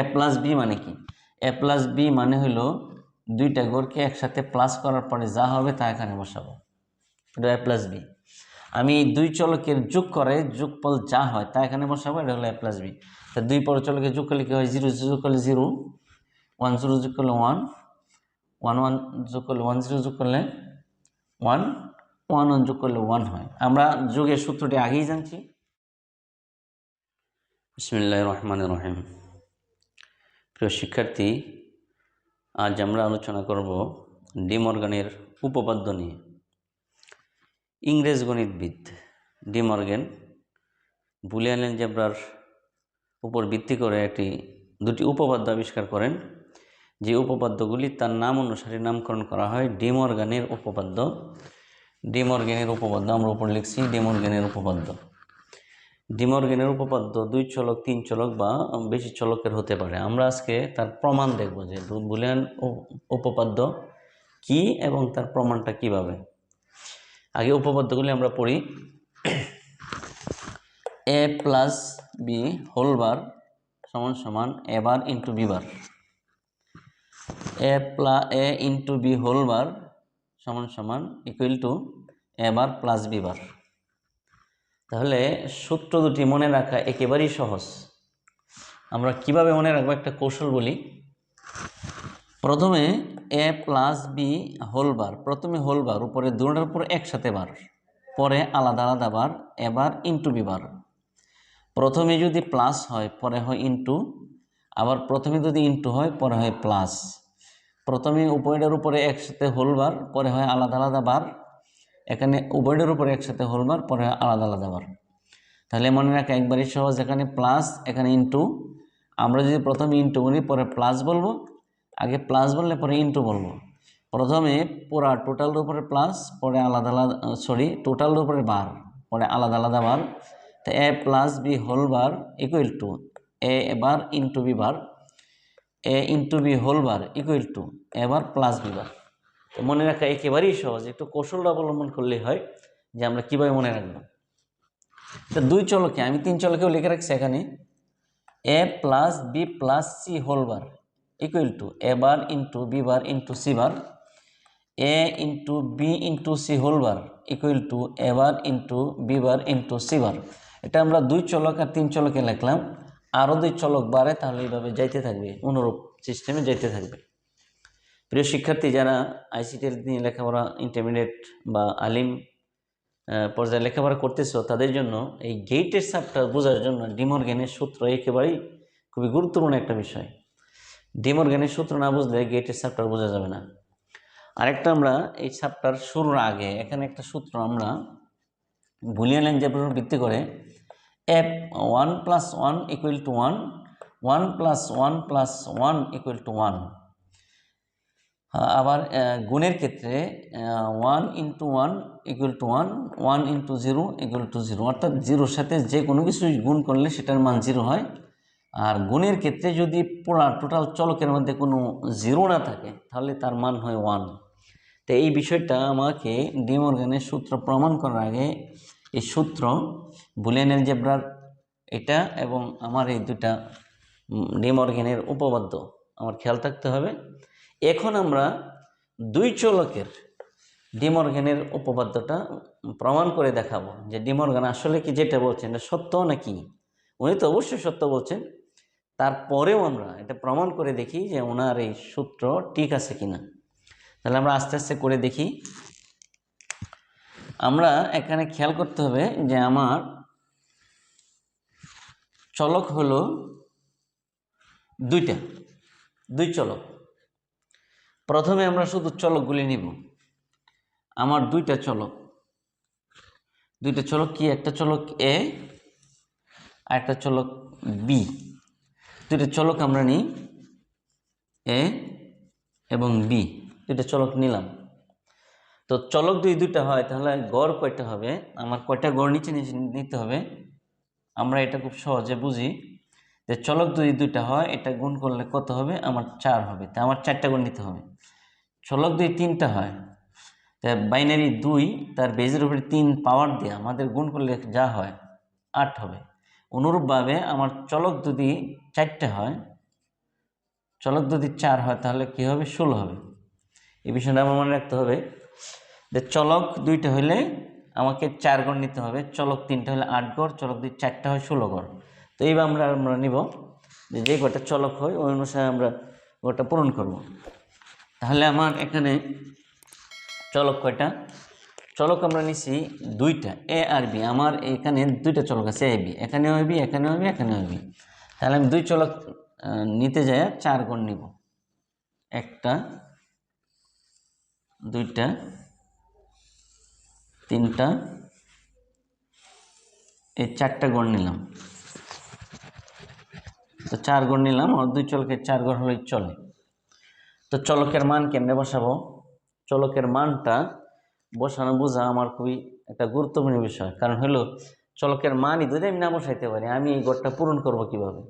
এ plus B মানে কি? এ plus B মানে হলো দুইটা গড়কে একসাথে প্লাস করার পরে যা হবে তা এখানে বসাবো। এটা এ প্লাস বি আমি দুই চলকের যোগ করে যোগফল যা হয় তা এখানে বসাবো, এটা হলো এ প্লাস বি তা দুই পর চলকে যোগ করলে কি হয়? জিরো যোগ করলে জিরো ওয়ান জিরো যোগ করলে ওয়ান ওয়ান ওয়ান যোগ করলে ওয়ান জিরো যোগ করলে ওয়ান ওয়ান ওয়ান যোগ করলে ওয়ান হয়। আমরা যোগের সূত্রটি আগেই জানছি। বিসমিল্লাহ রহমান রহিম। প্রিয় শিক্ষার্থী, আজ আমরা আলোচনা করব ডিমর্গানের উপপাদ্য নিয়ে। ইংরেজ গণিতবিদ ডিমর্গেন বুলিয়ান অ্যালজেব্রার উপর ভিত্তি করে একটি, দুটি উপপাদ্য আবিষ্কার করেন। যে উপপাদ্যগুলি তার নাম অনুসারে নামকরণ করা হয় ডিমর্গানের উপপাদ্য। ডিমর্গেনের উপপাদ্য আমরা উপর লিখছি, ডিমর্গেনের উপপাদ্য। ডিমর্গেনের উপপাদ্য দুই চলক, তিন চলক বা বেশি চলকের হতে পারে। আমরা আজকে তার প্রমাণ দেখব যে বুলিয়ান উপপাদ্য কি এবং তার প্রমাণটা কীভাবে। আগে উপপাদ্যগুলি আমরা পড়ি। A plus B whole bar সমান সমান A bar into B bar. A প্লা, A into B whole bar সমান সমান equal to A bar plus B bar. তাহলে সূত্র দুটি মনে রাখা একেবারেই সহজ। আমরা কীভাবে মনে রাখব একটা কৌশল বলি? প্রথমে A plus B whole bar. প্রথমে হোল বার, উপরে দুটার উপর একসাথে বার। পরে আলাদা আলাদা বার, এবার ইন্টু বি বার। প্রথমে যদি প্লাস হয়, পরে হয় ইন্টু আবার প্রথমে যদি ইন্টু হয়, পরে হয় প্লাস। প্রথমে উপরের উপরে একসাথে হোল বার, পরে হয় আলাদা আলাদা বার। এখানে উভয়টার উপরে একসাথে হোল বার পরে আলাদা আলাদা বার তাহলে মনে রাখা একবারই সহজ, এখানে প্লাস এখানে ইন্টু আমরা যদি প্রথমে ইন্টু বলি, পরে প্লাস বলব। আগে প্লাস বললে পরে ইন্টু বলব। প্রথমে পুরা টোটালের উপরে প্লাস পরে আলাদা আলাদা সরি টোটালের উপরে বার পরে আলাদা আলাদা বার তো A plus B whole bar equal to A A bar into B bar A into B whole bar equal to A bar plus B bar তো মনে রাখা একেবারেই সহজ। একটু কৌশল অবলম্বন করলে হয় যে আমরা কীভাবে মনে রাখব। তো দুই চলকে, আমি তিন চলকেও লিখে রাখছি এখানে। A plus B plus C whole bar equal to A bar into B bar into C bar A into B into C whole bar equal to A bar into B bar into C bar এটা আমরা দুই চলক আর তিন চলকে লিখলাম। আরও দুই চলক বাড়ে তাহলে এইভাবে যাইতে থাকবে, অনুরূপ সিস্টেমে যাইতে থাকবে। প্রিয় শিক্ষার্থী, যারা আইসিটির নিয়ে লেখাপড়া ইন্টারমিডিয়েট বা আলিম পর্যায়ে লেখাপড়া করতেছো, তাদের জন্য এই গেইটের সাপটা বোঝার জন্য ডিমোরগেনের সূত্র একেবারেই খুবই গুরুত্বপূর্ণ একটা বিষয়। ডিমোরগেনের সূত্র না বুঝলে গেইটের সাপটার বোঝা যাবে না। আরেকটা আমরা এই সাপটার শুরুর আগে, এখানে একটা সূত্র আমরা বুলিয়ান অ্যালজেব্রার ভিত্তি করে F one plus one equal to one one plus one plus one equal to one আবার গুণের ক্ষেত্রে one into one equal to one one into zero equal to zero অর্থাৎ জিরোর সাথে যে কোনো কিছু গুণ করলে সেটার মান জিরো হয়। আর গুণের ক্ষেত্রে যদি পুরা টোটাল চলকের মধ্যে কোনো জিরো না থাকে, তাহলে তার মান হয় ওয়ান তো এই বিষয়টা আমাকে ডিমর্গানের সূত্র প্রমাণ করার আগে এই সূত্র, বুলিয়ান অ্যালজেব্রার এটা এবং আমার এই দুটা ডিমর্গেনের উপপাদ্য, আমার খেয়াল থাকতে হবে। এখন আমরা দুই চলকের ডিমর্গানের উপপাদ্যটা প্রমাণ করে দেখাবো যে ডিমর্গান আসলে কি যেটা বলছেন, এটা সত্য নাকি? উনি তো অবশ্যই সত্য বলছেন। তারপরেও আমরা এটা প্রমাণ করে দেখি যে ওনার এই সূত্র ঠিক আছে কিনা। তাহলে আমরা আস্তে আস্তে করে দেখি। আমরা এখানে খেয়াল করতে হবে যে আমার চলক হলো দুইটা, দুই চলক। প্রথমে আমরা শুধু চলকগুলি নিব। আমার দুইটা চলক। দুইটা চলক কি? একটা চলক এ আর একটা চলক বি দুইটা চলক আমরা নিই এ এবং বি দুইটা চলক নিলাম। তো চলক দুই দুইটা হয়, তাহলে গড় কয়টা হবে? আমার কয়টা গড় নিচে নিচে নিতে হবে? আমরা এটা খুব সহজে বুঝি। যে চলক যদি দুইটা হয়, এটা গুণ করলে কত হবে? আমার চার হবে। তা আমার চারটা গুণ নিতে হবে। চলক দুই তিনটা হয়, তা বাইনারি দুই, তার বেজের উপরে তিন পাওয়ার দিয়ে আমাদের গুণ করলে যা হয়, আট হবে। অনুরূপভাবে আমার চলক যদি চারটে হয়, চলক যদি চার হয়, তাহলে কি হবে? ষোলো হবে। এই বিষয়টা আমার মনে রাখতে হবে যে চলক দুইটা হইলে আমাকে চার গড় নিতে হবে। চলক তিনটা হলে আট গড়, চলক দুই চারটা হয়, ষোলো গড়। তো এইবার আমরা আমরা নিব। যে যে কটা চলক হয়, ওই অনুসারে আমরা ওটা পূরণ করব। তাহলে আমার এখানে চলক কয়টা? চলক আমরা নিছি দুইটা, এ আর বি। আমার এখানে দুইটা চলক আছে, এ, বি। এখানেও বি এখানেও বি এখানেও বি। তাহলে আমি দুই চলক নিতে যাই, চার গণ নিব। একটা, দুইটা, তিনটা, এই চারটা গড় নিলাম। তো চার গড় নিলাম, আর দুই চলকের চার গড় হলেই চলে। তো চলকের মান কেমনে বসাবো? চলকের মানটা বসানো বোঝা আমার খুবই একটা গুরুত্বপূর্ণ বিষয়। কারণ হলো, চলকের মানই যদি আমি না বসাইতে পারি, আমি এই গড়টা পূরণ করব কীভাবে?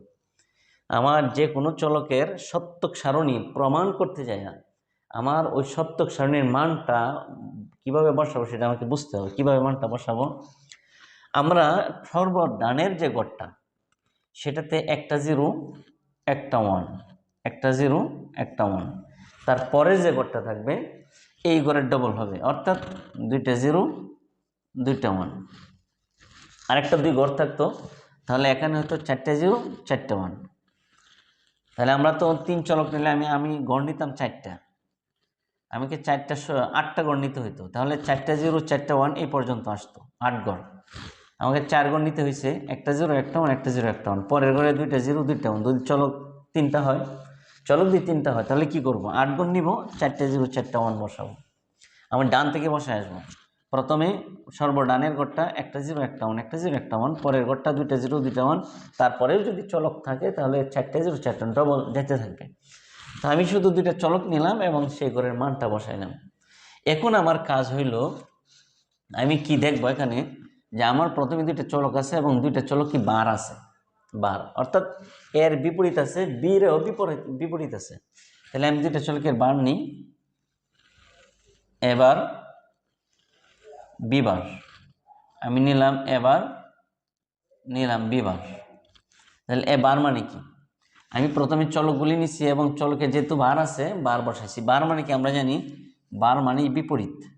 আমার যে কোনো চলকের সত্যক সারণী প্রমাণ করতে যায় না। আমার ওই সত্যক সারণীর মানটা কীভাবে বসাবো সেটা আমাকে বুঝতে হবে। কীভাবে মানটা বসাবো? আমরা সর্বডানের যে গড়টা সেটাতে একটা জিরো, একটা ওয়ান একটা জিরো, একটা ওয়ান তারপরে যে গড়টা থাকবে, এই গড়ের ডবল হবে। অর্থাৎ দুইটা জিরো, দুইটা ওয়ান আরেকটা দুই গড় থাকতো, তাহলে এখানে হতো চারটে জিরো, চারটে ওয়ান তাহলে আমরা তো তিন চলক নিলে আমি আমি গড় নিতাম চারটা। আমাকে চারটা আটটা গড় নিতে হইতো? তাহলে চারটা জিরো, চারটা ওয়ান এই পর্যন্ত আসতো, আট গড়। আমাকে চার গড় নিতে হয়েছে একটা জিরো, একটা ওয়ান, একটা জিরো, একটা ওয়ান। পরের ঘরে দুইটা জিরো, দুইটা ওয়ান। যদি চলক তিনটা হয়, চলক যদি তিনটা হয়, তাহলে কি করব? আট গুণ নিব, চারটে জিরো, চারটা ওয়ান বসাবো। আমি ডান থেকে বসে আসব। প্রথমে সর্বডানের ঘরটা একটা জিরো, একটা ওয়ান, একটা জিরো, একটা ওয়ান। পরের ঘরটা দুইটা জিরো, দুইটা ওয়ান। তারপরেও যদি চলক থাকে, তাহলে চারটে জিরো, চারটা ডবল যেতে থাকবে তো আমি শুধু দুইটা চলক নিলাম এবং সেই ঘরের মানটা বসাইলাম। এখন আমার কাজ হইল, আমি কি দেখব এখানে? যে আমার প্রথমে দুইটা চলক আছে এবং দুইটা চলক কি বার আছে, বার। অর্থাৎ এর বিপরীত আছে, বীরেও বিপরীত বিপরীত আছে। তাহলে আমি দুইটা চলকের বার নিই। এবার বিবার। আমি নিলাম এবার, নিলাম বিবার। তাহলে এবার মানে কি? আমি প্রথমে চলকগুলি নিচ্ছি এবং চলকে যেহেতু বার আছে, বার বসাইছি। বার মানে কি আমরা জানি? বার মানে বিপরীত।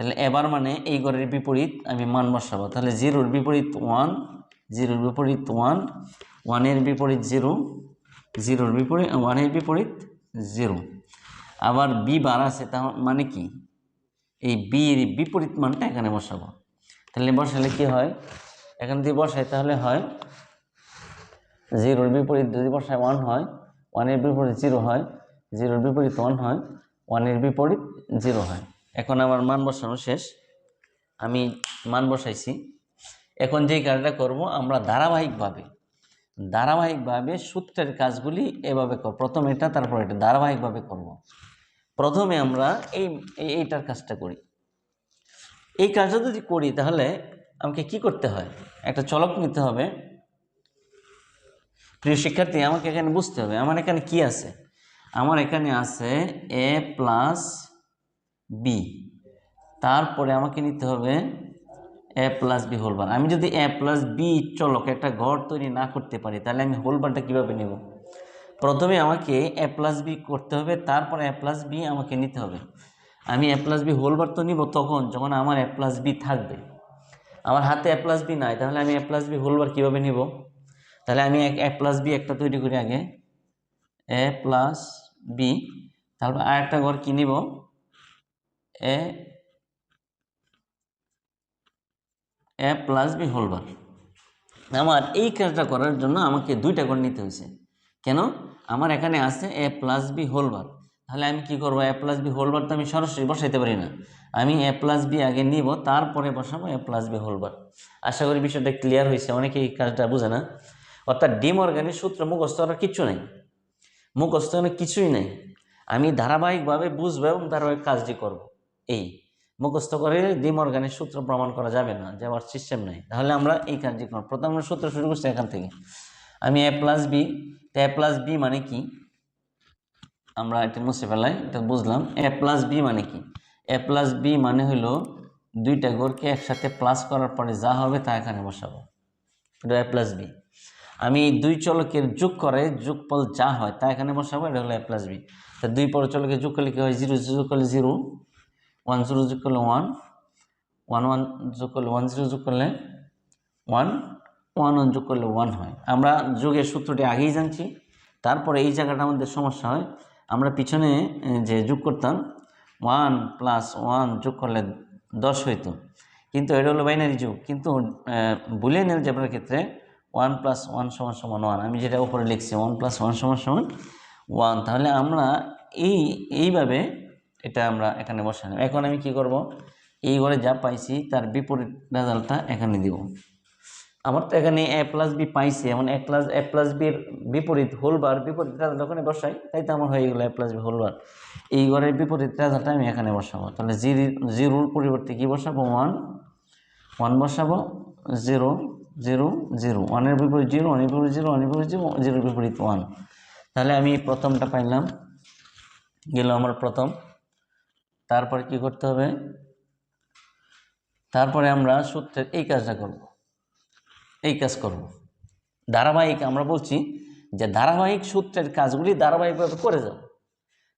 তাহলে এবার মানে এই গড়ের বিপরীত আমি মান বসাবো। তাহলে জিরোর বিপরীত ওয়ান জিরোর বিপরীত ওয়ান ওয়ানের বিপরীত জিরো, জিরোর বিপরীত ওয়ানের বিপরীত জিরো। আবার বি বার আছে তা মানে কি? এই বির বিপরীত মানটা এখানে বসাবো। তাহলে বসালে কি হয়? এখান দিয়ে বসাই তাহলে হয়, জিরোর বিপরীত যদি বসায় ওয়ান হয় ওয়ানের বিপরীত জিরো হয়, জিরোর বিপরীত ওয়ান হয় ওয়ানের বিপরীত জিরো হয়। এখন আমার মান বসানো শেষ। আমি মান বসাইছি। এখন যেই কাজটা করব, আমরা ধারাবাহিকভাবে ধারাবাহিকভাবে সূত্রের কাজগুলি এভাবে কর প্রথম এটা, তারপর এটা, ধারাবাহিকভাবে করব। প্রথমে আমরা এই, এই- এইটার কাজটা করি। এই কাজটা যদি করি, তাহলে আমাকে কি করতে হয়? একটা চলক নিতে হবে। প্রিয় শিক্ষার্থী, আমাকে এখানে বুঝতে হবে। আমার এখানে কি আছে? আমার এখানে আছে এ প্লাস বি তারপরে আমাকে নিতে হবে এ প্লাস বি হোলবার আমি যদি এ প্লাস বি চলক একটা ঘর তৈরি না করতে পারি তাহলে আমি হোলবারটা কীভাবে নেব প্রথমে আমাকে এ প্লাস বি করতে হবে তারপরে এ প্লাস বি আমাকে নিতে হবে আমি এ প্লাস বি হোলবার তো নিব তখন যখন আমার এ প্লাস বি থাকবে আমার হাতে এ প্লাস বি নাই তাহলে আমি এ প্লাস বি হোলবার কীভাবে নিব তাহলে আমি এক এ প্লাস বি একটা তৈরি করি আগে এ প্লাস বি তারপর আর একটা ঘর কি নিব A A plus B whole bar আমার এই কাজটা করার জন্য আমাকে দুইটা ঘর নিতে হয়েছে। কেন? আমার এখানে আছে এ প্লাস বি হোলবার তাহলে আমি কি করব? এ প্লাস বি হোলবার তো আমি সরাসরি বসাইতে পারি না। আমি এ প্লাস বি আগে নিব, তারপরে বসাবো A plus B whole bar আশা করি বিষয়টা ক্লিয়ার হয়েছে। অনেকে এই কাজটা বোঝে না। অর্থাৎ ডিম অর্গানিক সূত্র মুখস্থ করার কিচ্ছু নেই। মুখস্থ কিছুই নেই। আমি ধারাবাহিকভাবে বুঝব এবং ধারাবাহিক কাজটি করব। এই। মুখস্থ করে ডিম অর্গানিক সূত্র প্রমাণ করা যাবে না, যে আমার সিস্টেম নেই। তাহলে আমরা এই কাজটি করব। প্রথম সূত্র শুরু করছি এখান থেকে। আমি এ প্লাস বি তো এ প্লাস বি মানে কি? আমরা এটা মুছে ফেলাই, এটা বুঝলাম। এ প্লাস বি মানে কি? এ প্লাস বি মানে হলো দুইটা গড়কে একসাথে প্লাস করার পরে যা হবে তা এখানে বসাবো। এটা এ প্লাস বি আমি দুই চলকের যোগ করে যোগফল যা হয় তা এখানে বসাবো, এটা হলো এ প্লাস বি তা দুই পর চলকের যোগ করলে কী হয়? জিরো যোগ করলে জিরো। ওয়ান জিরো যোগ করলে ওয়ান ওয়ান ওয়ান যোগ করলে ওয়ান জিরো যোগ করলে ওয়ান ওয়ান ওয়ান যোগ করলে ওয়ান হয়। আমরা যোগের সূত্রটি আগেই জানছি, তারপরে এই জায়গাটা আমাদের সমস্যা হয়। আমরা পিছনে যে যোগ করতাম ওয়ান প্লাস ওয়ান যোগ করলে দশ হইতো। কিন্তু এটা হলো বাইনারি যোগ। কিন্তু বুলিয়ান অ্যালজেব্রার ক্ষেত্রে ওয়ান প্লাস ওয়ান সমান সমান ওয়ান আমি যেটা উপরে লিখছি ওয়ান প্লাস ওয়ান সমান সমান ওয়ান তাহলে আমরা এই, এইভাবে এটা আমরা এখানে বসালাম এখন আমি কি করব? এই ঘরে যা পাইছি, তার বিপরীত রেজাল্টটা এখানে দিব। আমার তো এখানে এ প্লাস বি পাইছি, এমন এ প্লাস এ প্লাস বির বিপরীত হোলবার বিপরীত রেজাল্ট ওখানে বসাই, তাই তো আমার হয়ে গেলো এ প্লাস বি হোলবার এই ঘরের বিপরীত রেজাল্টটা আমি এখানে বসাবো। তাহলে জিরো জিরোর পরিবর্তে কি বসাবো? ওয়ান ওয়ান বসাবো জিরো জিরো জিরো ওয়ানের বিপরীত জিরো ওয়ানের বিপরীত জিরো ওয়ানের বিপরীত জিরো জিরোর বিপরীত ওয়ান তাহলে আমি প্রথমটা পাইলাম, গেল আমার প্রথম। তারপরে কি করতে হবে? তারপরে আমরা সূত্রের এই কাজটা করব। এই কাজ করব। ধারাবাহিক আমরা বলছি যে ধারাবাহিক সূত্রের কাজগুলি ধারাবাহিকভাবে করে যাব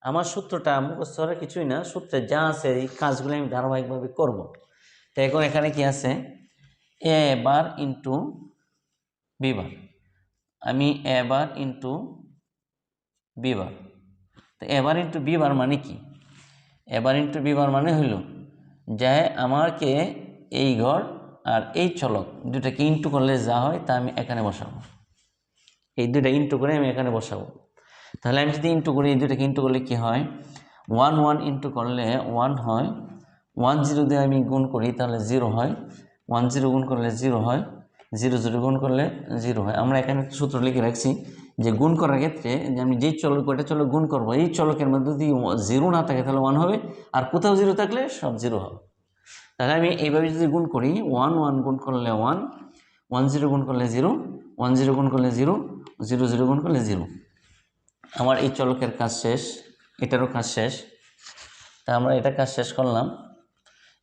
আমার সূত্রটা মুখস্থ করার কিছুই না, সূত্রে যা আছে এই কাজগুলি আমি ধারাবাহিকভাবে করব। তো এখন এখানে কি আছে? A bar into B bar. আমি A bar into B bar. তো এবার ইন্টু বি বার মানে কি? এবার ইন্টু বি বার মানে হইল যে আমাকে এই ঘর আর এই চলক দুটাকে ইন্টু করলে যা হয় তা আমি এখানে বসাবো। এই দুটা ইন্টু করে আমি এখানে বসাবো। তাহলে আমি যদি ইন্টু করি, এই দুটাকে ইন্টু করলে কি হয়? ওয়ান ওয়ান ইন্টু করলে ওয়ান হয়। ওয়ান জিরো দিয়ে আমি গুণ করি, তাহলে জিরো হয়। ওয়ান জিরো গুণ করলে জিরো হয়। জিরো জিরো গুণ করলে জিরো হয়। আমরা এখানে সূত্র লিখে রাখছি। যে গুণ করার ক্ষেত্রে যে আমি যেই চলক ওইটা চলক গুণ করব, এই চলকের মধ্যে যদি জিরো না থাকে, তাহলে ওয়ান হবে, আর কোথাও জিরো থাকলে সব জিরো হবে। তাহলে আমি এইভাবে যদি গুণ করি ওয়ান ওয়ান গুণ করলে ওয়ান ওয়ান জিরো গুণ করলে জিরো ওয়ান জিরো গুণ করলে জিরো জিরো জিরো গুণ করলে জিরো আমার এই চলকের কাজ শেষ, এটারও কাজ শেষ। তা আমরা এটা কাজ শেষ করলাম।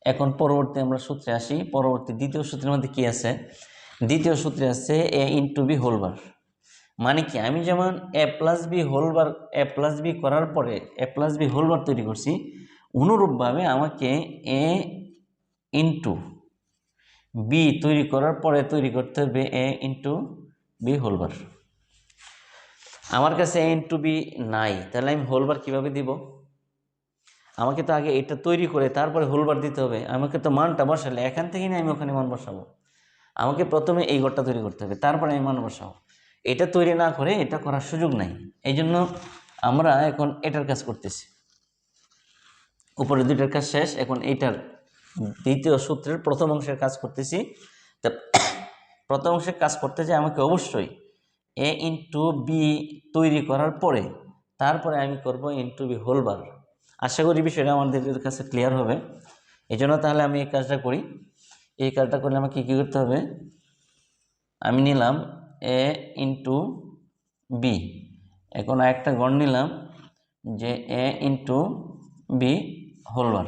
এখন পরবর্তী আমরা সূত্রে আসি। পরবর্তী দ্বিতীয় সূত্রের মধ্যে কী আছে? দ্বিতীয় সূত্রে আছে এ ইন্টু বি হোলবার মানে কি? আমি যেমন A plus B whole bar A plus B করার পরে এ প্লাস বি হোলবার তৈরি করছি, অনুরূপভাবে আমাকে এ ইন্টু বি তৈরি করার পরে তৈরি করতে হবে এ ইন্টু বি হোলবার আমার কাছে এ ইন্টু বি নাই, তাহলে আমি হোলবার কীভাবে দিব? আমাকে তো আগে এটা তৈরি করে তারপরে হোলবার দিতে হবে, আমাকে তো মানটা বসালে এখান থেকেই না আমি ওখানে মান বসাবো। আমাকে প্রথমে এই ঘরটা তৈরি করতে হবে, তারপরে আমি মান বসাবো। এটা তৈরি না করে এটা করার সুযোগ নাই। এই জন্য আমরা এখন এটার কাজ করতেছি। উপরে দুইটার কাজ শেষ, এখন এইটার দ্বিতীয় সূত্রের প্রথম অংশের কাজ করতেছি। তা প্রথম অংশের কাজ করতে যে আমাকে অবশ্যই এ ইন্টু বি তৈরি করার পরে, তারপরে আমি করব ইন্টু বি হোলবার আশা করি বিষয়টা আমাদের কাছে ক্লিয়ার হবে। এই জন্য তাহলে আমি এই কাজটা করি। এই কাজটা করলে আমাকে কী করতে হবে? আমি নিলাম এ ইন্টু বি এখন একটা গড় নিলাম যে এ ইন্টু বি হোলবার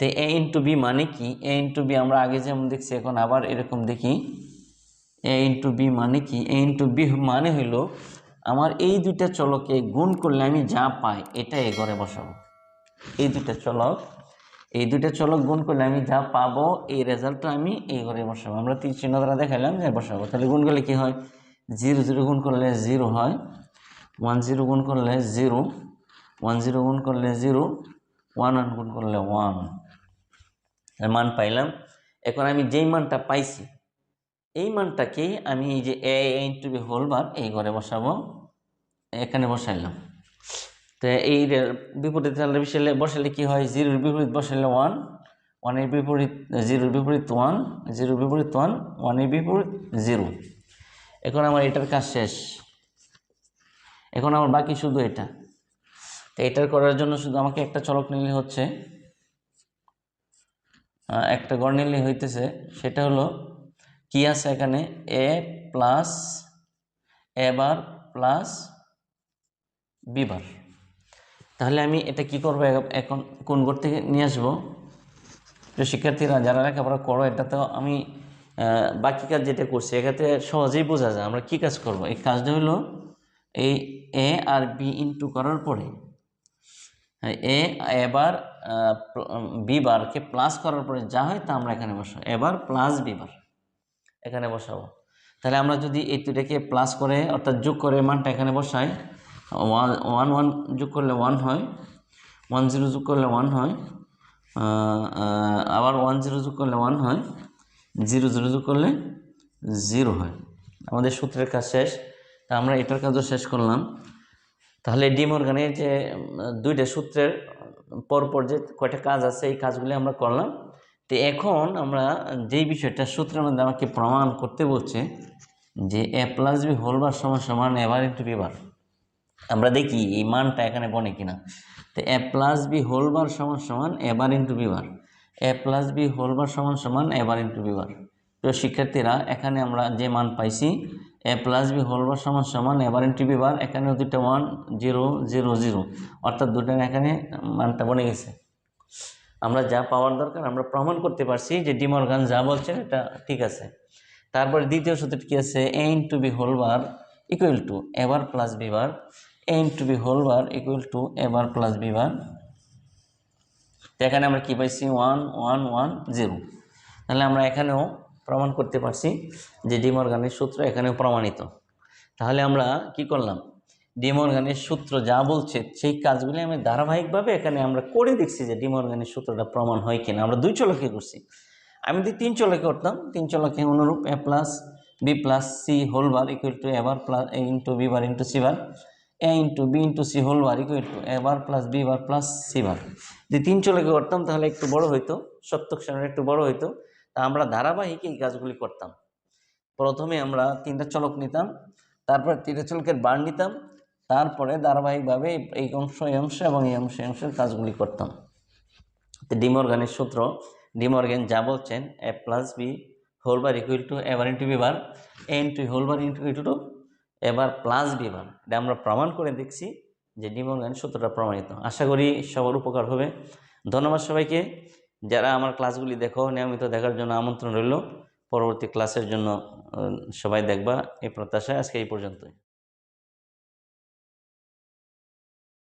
তো এ ইন্টু বি মানে কি? এ ইন্টু বি আমরা আগে যেমন দেখছি, এখন আবার এরকম দেখি। এ ইন্টু বি মানে কি? এ ইন্টু বি মানে হইল আমার এই দুইটা চলকে গুণ করলে আমি যা পাই এটা এ ঘরে বসাবো। এই দুইটা চলক এই দুইটা চলক গুণ করলে আমি যা পাবো, এই রেজাল্টটা আমি এই ঘরে বসাবো। আমরা তিন চিহ্ন দ্বারা দেখাইলাম যে বসাবো। তাহলে গুণ করলে কি হয়? জিরো জিরো গুণ করলে জিরো হয়। ওয়ান, জিরো গুণ করলে জিরো। ওয়ান, জিরো গুণ করলে জিরো। ওয়ান ওয়ান গুণ করলে ওয়ান। মান পাইলাম। এখন আমি যেই মানটা পাইছি, এই মানটাকেই আমি এই যে A into B whole bar এই ঘরে বসাবো। এখানে বসাইলাম। তো এই বিপরীত বিষয়ে বসালে কি হয়? জিরোর বিপরীত বসালে ওয়ান ওয়ানের বিপরীত, জিরোর বিপরীত ওয়ান জিরোর বিপরীত ওয়ান ওয়ানের বিপরীত জিরো এখন আমার এটার কাজ শেষ। এখন আমার বাকি শুধু এটা। তো এটার করার জন্য শুধু আমাকে একটা চলক নিলে হচ্ছে একটা গড় নিলে হইতেছে, সেটা হলো কি আছে এখানে? A plus A bar plus B bar তাহলে আমি এটা কি করব? এখন কোন ঘর থেকে নিয়ে আসব? তো শিক্ষার্থীরা যারা লেখাপড়া করো এটা তো আমি বাকি কাজ যেটা করছি এক্ষেত্রে সহজেই বোঝা যায় আমরা কি কাজ করব। এই কাজটা হলো এই এ আর বি ইনটু করার পরে হ্যাঁ, এ এবার বি বারকে প্লাস করার পরে যা হয় তা আমরা এখানে বসাবো। এবার প্লাস বি বার এখানে বসাবো। তাহলে আমরা যদি এই দুটাকে প্লাস করে অর্থাৎ যোগ করে মানটা এখানে বসাই ওয়ান ওয়ান ওয়ান যোগ করলে ওয়ান হয়, ওয়ান জিরো যোগ করলে ওয়ান হয় আবার ওয়ান জিরো যোগ করলে ওয়ান হয়, জিরো জিরো যোগ করলে জিরো হয়। আমাদের সূত্রের কাজ শেষ। তা আমরা এটার কাজও শেষ করলাম। তাহলে ডিমর্গানের যে দুইটা সূত্রের পরপর যে কয়টা কাজ আছে, এই কাজগুলি আমরা করলাম। তো এখন আমরা যেই বিষয়টা সূত্রের মধ্যে আমাকে প্রমাণ করতে বলছে যে A plus B whole bar সমান সমান এবার ইন্টু বি বার। আমরা দেখি এই মানটা এখানে বনে কিনা। তো A plus B whole bar সমান সমান A bar into B bar A plus B whole bar সমান সমান এবার ইন্টু বি বার প্রিয় শিক্ষার্থীরা, এখানে আমরা যে মান পাইছি, A plus B whole bar সমান সমান এবার ইন্টু বি বার এখানেও দুটো ওয়ান জিরো জিরো জিরো অর্থাৎ দুটার এখানে মানটা বনে গেছে। আমরা যা পাওয়ার দরকার, আমরা প্রমাণ করতে পারছি যে ডিমরগান যা বলছেন এটা ঠিক আছে। তারপরে দ্বিতীয় সূত্রটি কি আছে? A into B whole bar equal to A bar plus B bar A into B whole bar equal to A bar plus B bar এখানে আমরা কি পাইছি? ওয়ান ওয়ান ওয়ান জিরো তাহলে আমরা এখানেও প্রমাণ করতে পারছি যে ডিমরগানের সূত্র এখানেও প্রমাণিত। তাহলে আমরা কি করলাম? ডিমরগানের সূত্র যা বলছে, সেই কাজগুলি আমি ধারাবাহিকভাবে এখানে আমরা করে দেখছি যে ডিমরগানের সূত্রটা প্রমাণ হয় কিনা। আমরা দুই চলকে করছি। আমি যদি তিন চলকে করতাম, তিন চলকে অনুরূপ A plus B plus C whole bar equal to A bar plus A into B bar into C bar A into B into C whole bar equal to A bar plus B bar plus C bar যদি তিন চলকে করতাম, তাহলে একটু বড় হইতো, সপ্তক শ্রেণির একটু বড় হইতো। তা আমরা ধারাবাহিক এই কাজগুলি করতাম। প্রথমে আমরা তিনটা চলক নিতাম, তারপর তিনটা চলকের বার নিতাম, তারপরে ধারাবাহিকভাবে এই- অংশ, এই অংশ এবং এই অংশ, এই অংশের কাজগুলি করতাম। ডিমর্গানের সূত্র ডিমর্গান যা বলছেন A plus B whole bar equal to A bar into B bar A into whole bar into into to A bar plus B bar এটা আমরা প্রমাণ করে দেখছি যে নিবন্ধন সূত্রটা প্রমাণিত। আশা করি সবার উপকার হবে। ধন্যবাদ সবাইকে। যারা আমার ক্লাসগুলি দেখো, নিয়মিত দেখার জন্য আমন্ত্রণ রইল। পরবর্তী ক্লাসের জন্য সবাই দেখবা। এই প্রত্যাশায় আজকে এই পর্যন্তই।